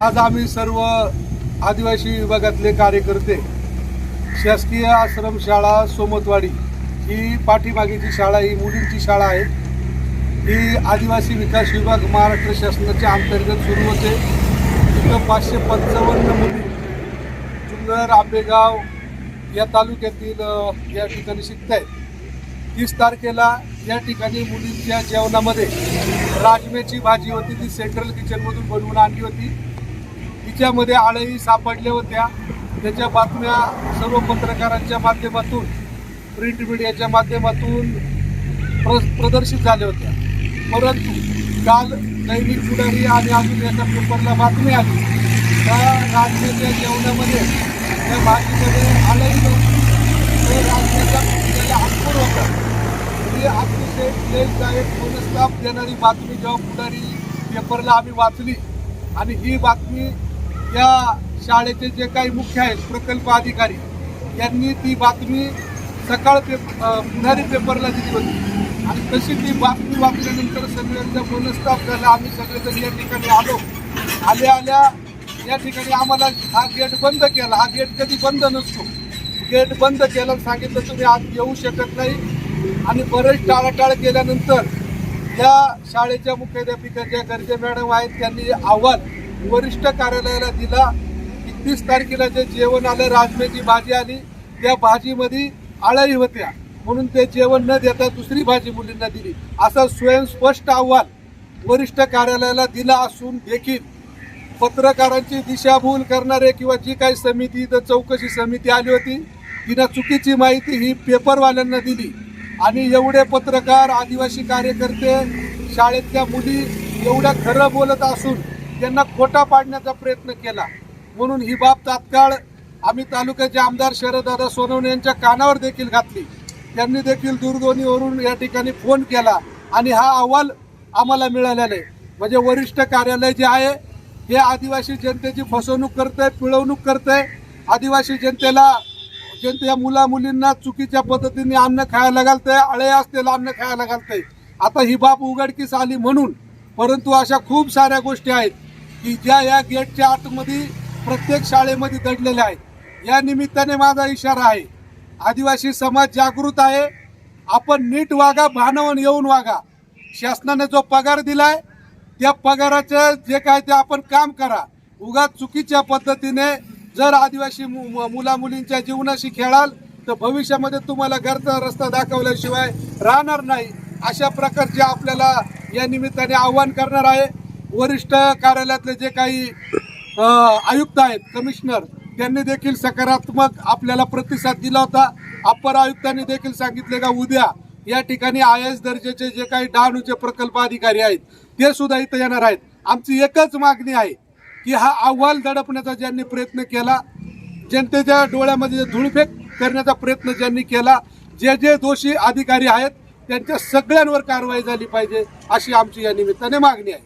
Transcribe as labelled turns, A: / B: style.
A: आज आम्ही सर्व आदिवासी विभागातले कार्यकर्ते शासकीय आश्रमशाळा सोमतवाडी ही पाठीमागेची शाळा ही मुलींची शाळा आहे. ही आदिवासी विकास विभाग महाराष्ट्र शासनाच्या अंतर्गत सुरू होते. तिथं पाचशे पंचावन्न मुली जुन्नर आंबेगाव या तालुक्यातील या ठिकाणी शिकत आहेत तीस तारखेला या ठिकाणी मुलींच्या जेवणामध्ये राजम्याची भाजी होती ती सेंट्रल किचनमधून बनवून आणली होती. राज्यामध्ये आळही सापडल्या होत्या. त्याच्या बातम्या सर्व पत्रकारांच्या माध्यमातून प्रिंट मीडियाच्या माध्यमातून प्र प्रदर्शित झाल्या होत्या. परंतु काल दैनिक पुढारी आणि अजून एका पेपरला बातमी आली. त्या राज्याच्या जेवणामध्ये त्या भाजीमध्ये आलंही नव्हती. तर राजकीयच्या कुत्र्याला हातपूर होता? ही अतिशय क्लेशदायक मनस्ताप देणारी बातमी जेव्हा पुढारी पेपरला आम्ही वाचली आणि ही बातमी या शाळेचे जे काही मुख्य आहेत प्रकल्प अधिकारी यांनी ती बातमी सकाळ पेप अ, पुढारी पेपरला दिली होती. आणि तशी ती बातमी वाचल्यानंतर सगळ्यांचा मनस्ताप झाला. आम्ही सगळेजण या ठिकाणी आलो. आल्या आल्या या ठिकाणी आम्हाला हा गेट बंद केला. हा गेट कधी बंद नसतो. गेट बंद केलं सांगितलं तुम्ही आज येऊ शकत नाही. आणि बरेच टाळाटाळ केल्यानंतर या शाळेच्या मुख्याध्यापिका ज्या गर्जे मॅडम आहेत त्यांनी अहवाल वरिष्ठ कार्यालयाला दिला. एकतीस तारखेला जे जेवण आलं राजम्याची भाजी आली त्या भाजीमध्ये आळई होत्या. म्हणून ते जेवण न देता दुसरी भाजी मुलींना दिली. असा स्वयंस्पष्ट अहवाल वरिष्ठ कार्यालयाला दिला असून देखील पत्रकारांची दिशाभूल करणारे किंवा जी काही समिती इथं चौकशी समिती आली होती तिनं चुकीची माहिती ही पेपरवाल्यांना दिली. आणि एवढे पत्रकार आदिवासी कार्यकर्ते शाळेतल्या मुली एवढं खरं बोलत असून त्यांना खोटा पाडण्याचा प्रयत्न केला. म्हणून ही बाब तात्काळ आम्ही तालुक्याचे आमदार शरददादा सोनवणे यांच्या कानावर देखील घातली. त्यांनी देखील दूरध्वनीवरून या ठिकाणी फोन केला आणि हा अहवाल आम्हाला मिळालेला आहे. म्हणजे वरिष्ठ कार्यालय जे आहे हे आदिवासी जनतेची फसवणूक करतंय पिळवणूक आहे आदिवासी जनतेला जनते मुला मुलींना चुकीच्या पद्धतीने अन्न खायला घालतंय आळे असलेलं अन्न खायला घालतंय. आता ही बाब उघडकीस आली म्हणून परंतु अशा खूप साऱ्या गोष्टी आहेत. की ज्या या गेटच्या आतमध्ये प्रत्येक शाळेमध्ये दडलेल्या आहेत. या निमित्ताने माझा इशारा आहे आदिवासी समाज जागृत आहे. आपण नीट वागा भानवून येऊन वागा. शासनाने जो पगार दिलाय त्या पगाराचं जे काय ते आपण काम करा. उगा चुकीच्या पद्धतीने जर आदिवासी मुला मुलींच्या जीवनाशी खेळाल तर भविष्यामध्ये तुम्हाला घरचा रस्ता दाखवल्याशिवाय राहणार नाही. अशा प्रकारचे आपल्याला या निमित्ताने आव्हान करणार आहे. वरिष्ठ कार्यालयातले जे काही आयुक्त आहेत कमिशनर त्यांनी देखील सकारात्मक आपल्याला प्रतिसाद दिला होता. अप्पर आयुक्तांनी देखील सांगितले का उद्या या ठिकाणी आय एस दर्जाचे जे काही डहाणूचे प्रकल्प अधिकारी आहेत ते सुद्धा इथं येणार आहेत. आमची एकच मागणी आहे की हा अहवाल दडपण्याचा ज्यांनी प्रयत्न केला जनतेच्या डोळ्यामध्ये धुळफेक करण्याचा प्रयत्न ज्यांनी केला जे जे दोषी अधिकारी आहेत त्यांच्या सगळ्यांवर कारवाई झाली पाहिजे अशी आमची या निमित्ताने मागणी आहे.